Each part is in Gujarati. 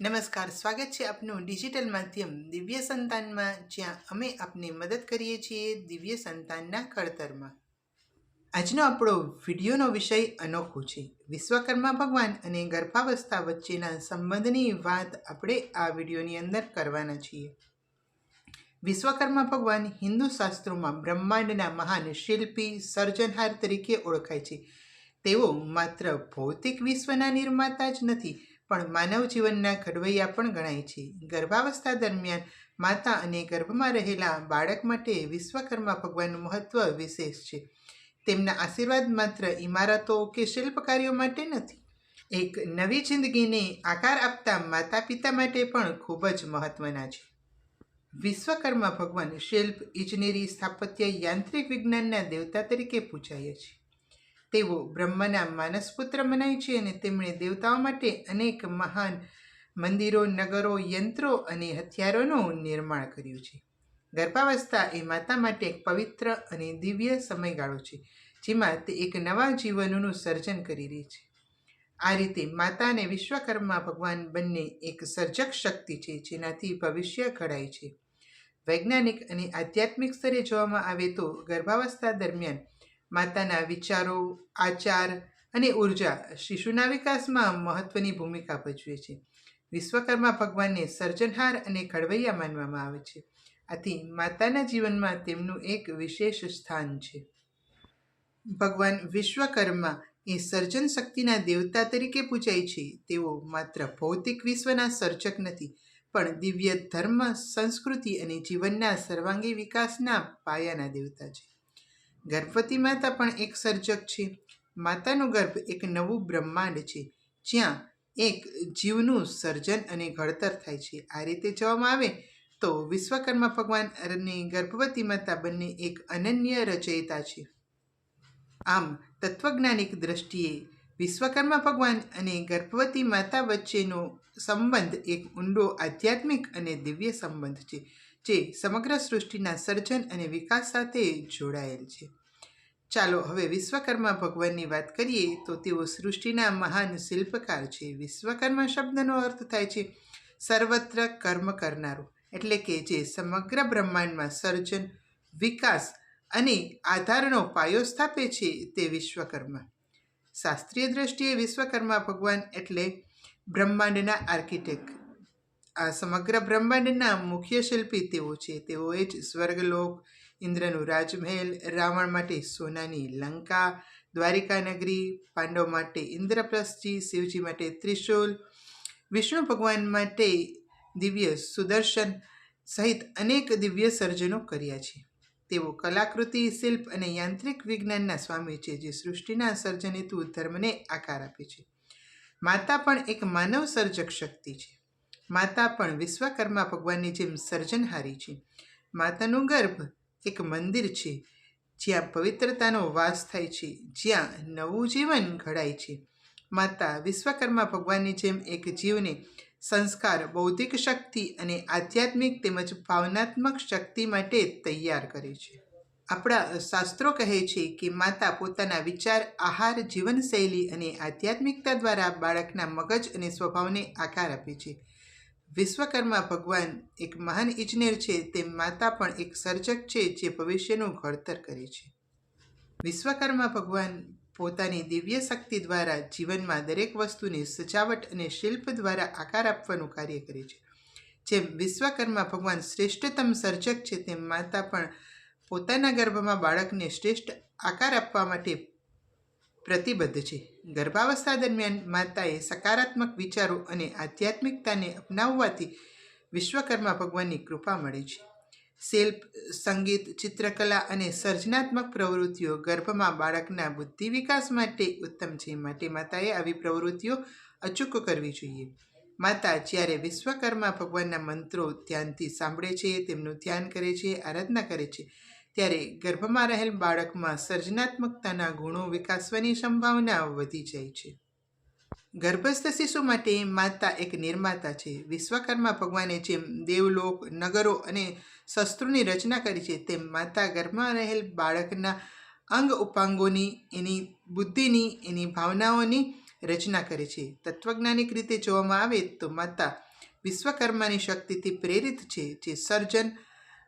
નમસ્કાર, સ્વાગત છે આપનું ડિજિટલ માધ્યમ દિવ્ય સંતાનમાં, જ્યાં અમે આપને મદદ કરીએ છીએ દિવ્ય સંતાનના ખડતરમાં. આજનો આપણો વિડીયોનો વિષય અનોખો છે. વિશ્વકર્મા ભગવાન અને ગર્ભાવસ્થા વચ્ચેના સંબંધની વાત આપણે આ વિડીયોની અંદર કરવાના છીએ. વિશ્વકર્મા ભગવાન હિન્દુ શાસ્ત્રોમાં બ્રહ્માંડના મહાન શિલ્પી, સર્જનહાર તરીકે ઓળખાય છે. તેઓ માત્ર ભૌતિક વિશ્વના નિર્માતા જ નથી પણ માનવ જીવનના ઘડવૈયા પણ ગણાય છે. ગર્ભાવસ્થા દરમિયાન માતા અને ગર્ભમાં રહેલા બાળક માટે વિશ્વકર્મા ભગવાનનું મહત્વ વિશેષ છે. તેમના આશીર્વાદ માત્ર ઇમારતો કે શિલ્પકાર્યો માટે નથી. એક નવી જિંદગીને આકાર આપતા માતા પિતા માટે પણ ખૂબ જ મહત્વના છે. વિશ્વકર્મા ભગવાન શિલ્પ, ઇજનેરી, સ્થાપત્ય, યાંત્રિક વિજ્ઞાનના દેવતા તરીકે પૂજાય છે. તેઓ બ્રહ્માના માનસપુત્ર મનાય છે અને તેમણે દેવતાઓ માટે અનેક મહાન મંદિરો, નગરો, યંત્રો અને હથિયારોનું નિર્માણ કર્યું છે. ગર્ભાવસ્થા એ માતા માટે એક પવિત્ર અને દિવ્ય સમયગાળો છે, જેમાં તે એક નવા જીવનનું સર્જન કરી રહી છે. આ રીતે માતા અને વિશ્વકર્મા ભગવાન બંને એક સર્જક શક્તિ છે, જેનાથી ભવિષ્ય ઘડાય છે. વૈજ્ઞાનિક અને આધ્યાત્મિક સ્તરે જોવામાં આવે તો ગર્ભાવસ્થા દરમિયાન માતાના વિચારો, આચાર અને ઊર્જા શિશુના વિકાસમાં મહત્વની ભૂમિકા ભજવે છે. વિશ્વકર્મા ભગવાનને સર્જનહાર અને ઘડવૈયા માનવામાં આવે છે. આથી માતાના જીવનમાં તેમનું એક વિશેષ સ્થાન છે. ભગવાન વિશ્વકર્મા એ સર્જન શક્તિના દેવતા તરીકે પૂજાય છે. તેઓ માત્ર ભૌતિક વિશ્વના સર્જક નથી, પણ દિવ્ય ધર્મ, સંસ્કૃતિ અને જીવનના સર્વાંગી વિકાસના પાયાના દેવતા છે. ગર્ભવતી માતા પણ એક સર્જક છે. માતાનો ગર્ભ એક નવું બ્રહ્માંડ છે, જ્યાં એક જીવનું સર્જન અને ઘડતર થાય છે. આ રીતે જોવામાં આવે તો વિશ્વકર્મા ભગવાન અને ગર્ભવતી માતા બંને એક અનન્ય રચયિતા છે. આમ, તત્વજ્ઞાનિક દ્રષ્ટિએ વિશ્વકર્મા ભગવાન અને ગર્ભવતી માતા વચ્ચેનો સંબંધ એક ઊંડો આધ્યાત્મિક અને દિવ્ય સંબંધ છે. જે સમગ્ર સૃષ્ટિના સર્જન અને વિકાસ સાથે જોડાયેલ છે. ચાલો હવે વિશ્વકર્મા ભગવાનની વાત કરીએ તો તેઓ સૃષ્ટિના મહાન શિલ્પકાર છે. વિશ્વકર્મા શબ્દનો અર્થ થાય છે સર્વત્ર કર્મ કરનારો, એટલે કે જે સમગ્ર બ્રહ્માંડમાં સર્જન, વિકાસ અને આધારનો પાયો સ્થાપે છે તે વિશ્વકર્મા. શાસ્ત્રીય દ્રષ્ટિએ વિશ્વકર્મા ભગવાન એટલે બ્રહ્માંડના આર્કિટેક્ટ. આ સમગ્ર બ્રહ્માંડના મુખ્ય શિલ્પી તેઓ છે. તેઓએ જ સ્વર્ગલોક, ઇન્દ્રનું રાજમહેલ, રાવણ માટે સોનાની લંકા, દ્વારિકા નગરી, પાંડવ માટે ઇન્દ્રપ્રસ્થજી, શિવજી માટે ત્રિશુલ, વિષ્ણુ ભગવાન માટે દિવ્ય સુદર્શન સહિત અનેક દિવ્ય સર્જનો કર્યા છે. તેઓ કલાકૃતિ, શિલ્પ અને યાંત્રિક વિજ્ઞાનના સ્વામી છે, જે સૃષ્ટિના સર્જન હેતુ ધર્મને આકાર આપે છે. માતા પણ એક માનવ સર્જક શક્તિ છે. માતા પણ વિશ્વકર્મા ભગવાનની જેમ સર્જનહારી છે. માતાનું ગર્ભ એક મંદિર છે, જ્યાં પવિત્રતાનો વાસ થાય છે, જ્યાં નવું જીવન ઘડાય છે. માતા વિશ્વકર્મા ભગવાનની જેમ એક જીવને સંસ્કાર, બૌદ્ધિક શક્તિ અને આધ્યાત્મિક તેમજ ભાવનાત્મક શક્તિ માટે તૈયાર કરે છે. આપણા શાસ્ત્રો કહે છે કે માતા પોતાના વિચાર, આહાર, જીવનશૈલી અને આધ્યાત્મિકતા દ્વારા બાળકના મગજ અને સ્વભાવને આકાર આપે છે. વિશ્વકર્મા ભગવાન એક મહાન ઇજનેર છે તેમ માતા પણ એક સર્જક છે, જે ભવિષ્યનું ઘડતર કરે છે. વિશ્વકર્મા ભગવાન પોતાની દિવ્ય શક્તિ દ્વારા જીવનમાં દરેક વસ્તુની સજાવટ અને શિલ્પ દ્વારા આકાર આપવાનું કાર્ય કરે છે. જેમ વિશ્વકર્મા ભગવાન શ્રેષ્ઠતમ સર્જક છે, તેમ માતા પણ પોતાના ગર્ભમાં બાળકને શ્રેષ્ઠ આકાર આપવા માટે પ્રતિબદ્ધ છે. ગર્ભાવસ્થા દરમિયાન માતાએ સકારાત્મક વિચારો અને આધ્યાત્મિકતાને અપનાવવાથી વિશ્વકર્મા ભગવાનની કૃપા મળે છે. શિલ્પ, સંગીત, ચિત્રકલા અને સર્જનાત્મક પ્રવૃત્તિઓ ગર્ભમાં બાળકના બુદ્ધિ વિકાસ માટે ઉત્તમ છે માટે માતાએ આવી પ્રવૃત્તિઓ અચૂક કરવી જોઈએ. માતા જ્યારે વિશ્વકર્મા ભગવાનના મંત્રો ધ્યાનથી સાંભળે છે, તેમનું ધ્યાન કરે છે, આરાધના કરે છે ત્યારે ગર્ભમાં રહેલ બાળકમાં સર્જનાત્મકતાના ગુણો વિકાસવાની સંભાવના વધી જાય છે. ગર્ભસ્થ શિશુ માટે માતા એક નિર્માતા છે. વિશ્વકર્મા ભગવાને જેમ દેવલોક, નગરો અને શસ્ત્રોની રચના કરી છે, તેમ માતા ગર્ભમાં રહેલ બાળકના અંગ ઉપાંગોની, એની બુદ્ધિની, એની ભાવનાઓની રચના કરે છે. તત્વજ્ઞાનિક રીતે જોવામાં આવે તો માતા વિશ્વકર્માની શક્તિથી પ્રેરિત છે, જે સર્જન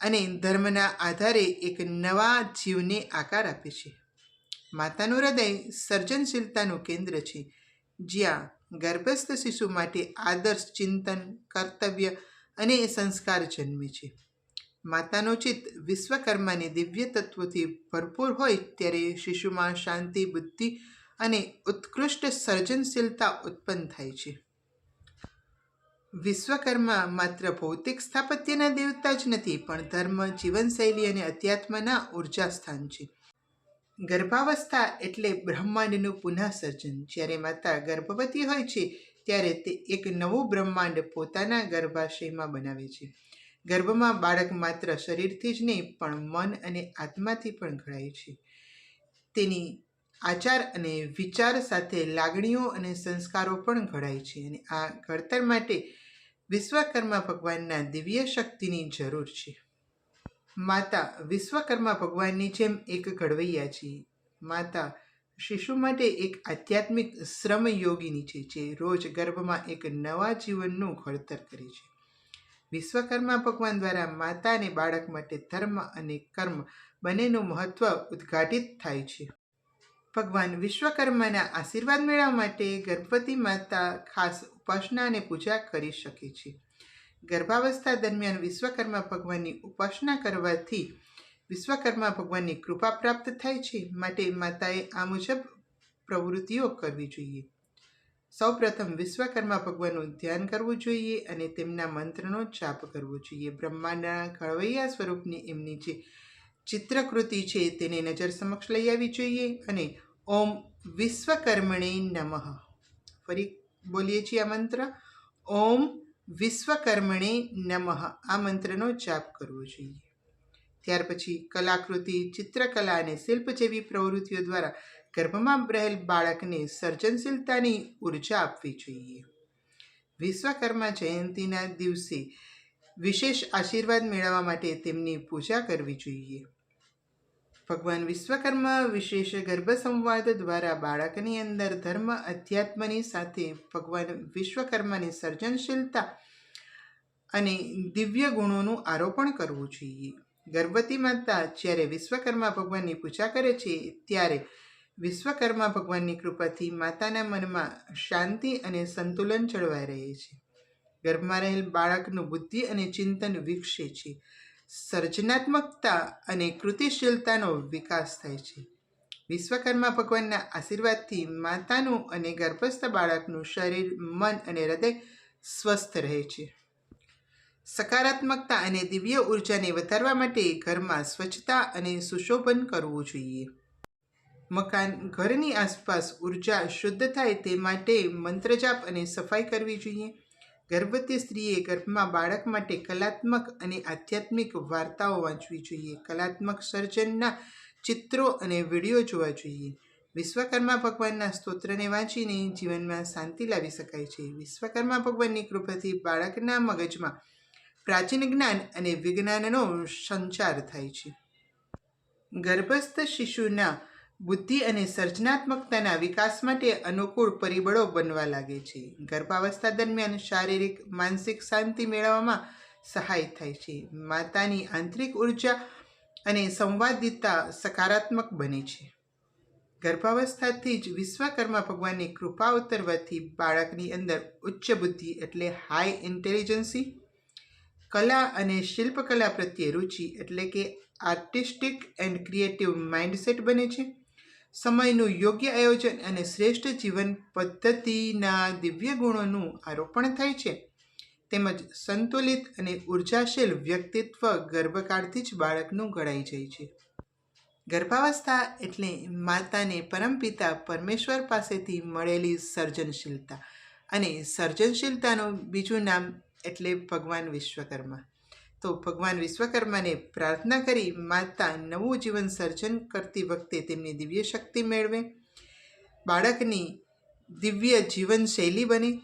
અને ધર્મના આધારે એક નવા જીવને આકાર આપે છે. માતાનું હૃદય સર્જનશીલતાનું કેન્દ્ર છે. જ્યાં ગર્ભસ્થ શિશુ માટે આદર્શ ચિંતન, કર્તવ્ય અને સંસ્કાર જન્મે છે. માતાનું ચિત્ત વિશ્વકર્માની દિવ્ય તત્વોથી ભરપૂર હોય ત્યારે શિશુમાં શાંતિ, બુદ્ધિ અને ઉત્કૃષ્ટ સર્જનશીલતા ઉત્પન્ન થાય છે. વિશ્વકર્મા માત્ર ભૌતિક સ્થાપત્યના દેવતા જ નથી, પણ ધર્મ, જીવનશૈલી અને અધ્યાત્મના ઊર્જા સ્થાન છે. ગર્ભાવસ્થા એટલે બ્રહ્માંડનું પુનઃસર્જન. જ્યારે માતા ગર્ભવતી હોય છે, ત્યારે તે એક નવું બ્રહ્માંડ પોતાના ગર્ભાશયમાં બનાવે છે. ગર્ભમાં બાળક માત્ર શરીરથી જ નહીં, પણ મન અને આત્માથી પણ ઘડાય છે. તેની આચાર અને વિચાર સાથે લાગણીઓ અને સંસ્કારો પણ ઘડાય છે અને આ ઘડતર માટે વિશ્વકર્મા ભગવાનના દિવ્ય શક્તિની જરૂર છે. માતા વિશ્વકર્મા ભગવાનની જેમ એક ઘડવૈયા છે. માતા શિશુ માટે એક આધ્યાત્મિક શ્રમ યોગીની છે, જે રોજ ગર્ભમાં એક નવા જીવનનું ઘડતર કરે છે. વિશ્વકર્મા ભગવાન દ્વારા માતા અને બાળક માટે ધર્મ અને કર્મ બંનેનું મહત્ત્વ ઉદ્ઘાટિત થાય છે. ભગવાન વિશ્વકર્માના આશીર્વાદ મેળવવા માટે ગર્ભવતી માતા ખાસ ઉપાસના અને પૂજા કરી શકે છે. ગર્ભાવસ્થા દરમિયાન વિશ્વકર્મા ભગવાનની ઉપાસના કરવાથી વિશ્વકર્મા ભગવાનની કૃપા પ્રાપ્ત થાય છે માટે માતાએ આ મુજબ પ્રવૃત્તિઓ કરવી જોઈએ. સૌપ્રથમ વિશ્વકર્મા ભગવાનનું ધ્યાન કરવું જોઈએ અને તેમના મંત્રનો જાપ કરવો જોઈએ. બ્રહ્માંડના ઘડવૈયા સ્વરૂપની એમની જે ચિત્રકૃતિ છે તેને નજર સમક્ષ લઈ આવવી જોઈએ અને ઓમ વિશ્વકર્મણે નમઃ. ફરી બોલીએ છીએ આ મંત્ર. ઓમ વિશ્વકર્મણે નમઃ. આ મંત્રનો જાપ કરવો જોઈએ. ત્યાર પછી કલાકૃતિ, ચિત્રકલા અને શિલ્પ જેવી પ્રવૃત્તિઓ દ્વારા ગર્ભમાં રહેલ બાળકને સર્જનશીલતાની ઊર્જા આપવી જોઈએ. વિશ્વકર્મા જયંતિના દિવસે વિશેષ આશીર્વાદ મેળવવા માટે તેમની પૂજા કરવી જોઈએ. ભગવાન વિશ્વકર્મા વિશેષ ગર્ભ સંવાદ દ્વારા બાળકની અંદર ધર્મ, અધ્યાત્મની સાથે ભગવાન વિશ્વકર્માની સર્જનશીલતા અને દિવ્ય ગુણોનું આરોપણ કરવું જોઈએ. ગર્ભવતી માતા જ્યારે વિશ્વકર્મા ભગવાનની પૂજા કરે છે, ત્યારે વિશ્વકર્મા ભગવાનની કૃપાથી માતાના મનમાં શાંતિ અને સંતુલન જળવાઈ રહે છે. ગર્ભમાં રહેલ બાળકનું બુદ્ધિ અને ચિંતન વિકસે છે. સર્જનાત્મકતા અને કૃતિશીલતાનો વિકાસ થાય છે. વિશ્વકર્મા ભગવાનના આશીર્વાદથી માતાનું અને ગર્ભસ્થ બાળકનું શરીર, મન અને હૃદય સ્વસ્થ રહે છે. સકારાત્મકતા અને દિવ્ય ઉર્જાને વધારવા માટે ઘરમાં સ્વચ્છતા અને સુશોભન કરવું જોઈએ. મકાન ઘરની આસપાસ ઊર્જા શુદ્ધ થાય તે માટે મંત્રજાપ અને સફાઈ કરવી જોઈએ. ગર્ભવતી સ્ત્રીએ ગર્ભમાં બાળક માટે કલાત્મક અને આધ્યાત્મિક વાર્તાઓ વાંચવી જોઈએ. કલાત્મક સર્જનના ચિત્રો અને વીડિયો જોવા જોઈએ. વિશ્વકર્મા ભગવાનના સ્તોત્રને વાંચીને જીવનમાં શાંતિ લાવી શકાય છે. વિશ્વકર્મા ભગવાનની કૃપાથી બાળકના મગજમાં પ્રાચીન જ્ઞાન અને વિજ્ઞાનનો સંચાર થાય છે. ગર્ભસ્થ શિશુના બુદ્ધિ અને સર્જનાત્મકતાના વિકાસ માટે અનુકૂળ પરિબળો બનવા લાગે છે. ગર્ભાવસ્થા દરમિયાન શારીરિક, માનસિક શાંતિ મેળવવામાં સહાય થાય છે. માતાની આંતરિક ઊર્જા અને સંવાદિતા સકારાત્મક બને છે. ગર્ભાવસ્થાથી જ વિશ્વકર્મા ભગવાનની કૃપા ઉતરવાથી બાળકની અંદર ઉચ્ચ બુદ્ધિ એટલે હાઈ ઇન્ટેલિજન્સી કલા અને શિલ્પકલા પ્રત્યે રુચિ એટલે કે આર્ટિસ્ટિક એન્ડ ક્રિએટિવ માઇન્ડસેટ બને છે. સમયનું યોગ્ય આયોજન અને શ્રેષ્ઠ જીવન પદ્ધતિના દિવ્ય ગુણોનું આરોપણ થાય છે. તેમજ સંતુલિત અને ઉર્જાશીલ વ્યક્તિત્વ ગર્ભકાળથી જ બાળકનું ઘડાઈ જાય છે. ગર્ભાવસ્થા એટલે માતાને પરમપિતા પરમેશ્વર પાસેથી મળેલી સર્જનશીલતા અને સર્જનશીલતાનું બીજું નામ એટલે ભગવાન વિશ્વકર્મા. તો ભગવાન વિશ્વકર્માને પ્રાર્થના કરી માતા નવું જીવન સર્જન કરતી વખતે તેમની દિવ્ય શક્તિ મેળવે. બાળકની દિવ્ય જીવનશૈલી બને,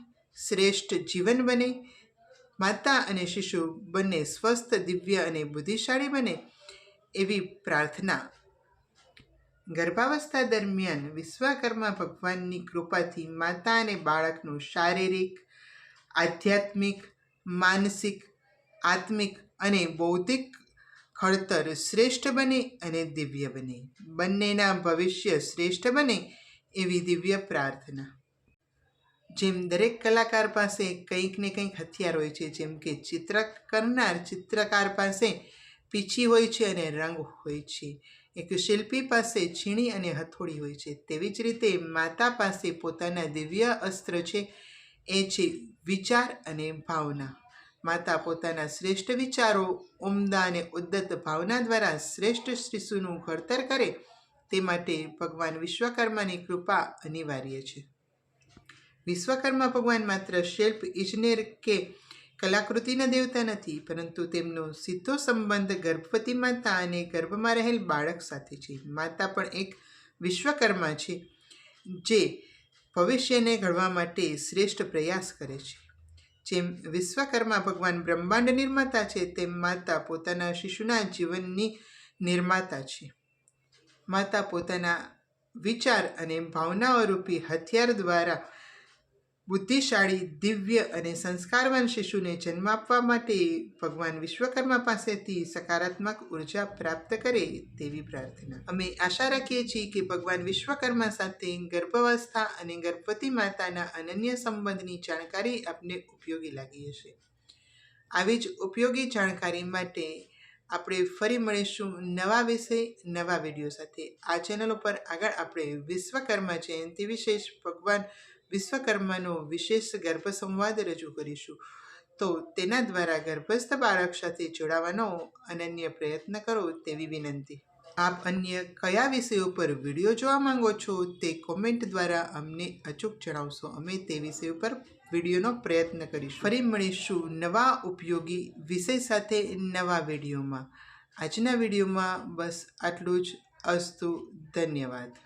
શ્રેષ્ઠ જીવન બને. માતા અને શિશુ બંને સ્વસ્થ, દિવ્ય અને બુદ્ધિશાળી બને એવી પ્રાર્થના. ગર્ભાવસ્થા દરમિયાન વિશ્વકર્મા ભગવાનની કૃપાથી માતા અને બાળકનું શારીરિક, આધ્યાત્મિક, માનસિક, આત્મિક અને બૌદ્ધિક ખડતર શ્રેષ્ઠ બને અને દિવ્ય બને. બંનેના ભવિષ્ય શ્રેષ્ઠ બને એવી દિવ્ય પ્રાર્થના. જેમ દરેક કલાકાર પાસે કંઈક ને કંઈક હથિયાર હોય છે, જેમ કે ચિત્ર કરનાર ચિત્રકાર પાસે પીછી હોય છે અને રંગ હોય છે. એક શિલ્પી પાસે છીણી અને હથોડી હોય છે. તેવી જ રીતે માતા પાસે પોતાના દિવ્ય અસ્ત્ર છે, એ છે વિચાર અને ભાવના. માતા પોતાના શ્રેષ્ઠ વિચારો ઉમદા અને ઉદ્દત ભાવના દ્વારા શ્રેષ્ઠ શિશુનું ઘડતર કરે, તે માટે ભગવાન વિશ્વકર્માની કૃપા અનિવાર્ય છે. વિશ્વકર્મા ભગવાન માત્ર શિલ્પ ઇજનેર કે કલાકૃતિના દેવતા નથી, પરંતુ તેમનો સીધો સંબંધ ગર્ભવતી માતા અને ગર્ભમાં રહેલ બાળક સાથે છે. માતા પણ એક વિશ્વકર્મા છે, જે ભવિષ્યને ઘડવા માટે શ્રેષ્ઠ પ્રયાસ કરે છે. જેમ વિશ્વકર્મા ભગવાન બ્રહ્માંડ નિર્માતા છે, તેમ માતા પોતાના શિશુના જીવનની નિર્માતા છે. માતા પોતાના વિચાર અને ભાવનાઓ રૂપી હથિયાર દ્વારા બુદ્ધિશાળી, દિવ્ય અને સંસ્કારવાન શિશુને જન્મ આપવા માટે ભગવાન વિશ્વકર્મા પાસેથી સકારાત્મક ઊર્જા પ્રાપ્ત કરે તેવી પ્રાર્થના. અમે આશા રાખીએ છીએ કે ભગવાન વિશ્વકર્મા સાથે ગર્ભાવસ્થા અને ગર્ભવતી માતાના અનન્ય સંબંધની જાણકારી આપને ઉપયોગી લાગી હશે. આવી જ ઉપયોગી જાણકારી માટે આપણે ફરી મળીશું નવા વિષય, નવા વીડિયો સાથે. આ ચેનલ ઉપર આગળ આપણે વિશ્વકર્મા જયંતિ વિશેષ ભગવાન વિશ્વકર્માનો વિશેષ ગર્ભ સંવાદ રજૂ કરીશું. તો તેના દ્વારા ગર્ભસ્થ બાળક સાથે જોડાવાનો અનન્ય પ્રયત્ન કરો તેવી વિનંતી. આપ અન્ય કયા વિષયો પર વીડિયો જોવા માંગો છો તે કોમેન્ટ દ્વારા અમને અચૂક જણાવશો. અમે તે વિષય ઉપર વિડીયોનો પ્રયત્ન કરીશું. ફરી મળીશું નવા ઉપયોગી વિષય સાથે નવા વિડીયોમાં. આજના વિડીયોમાં બસ આટલું જ. અસ્તુ, ધન્યવાદ.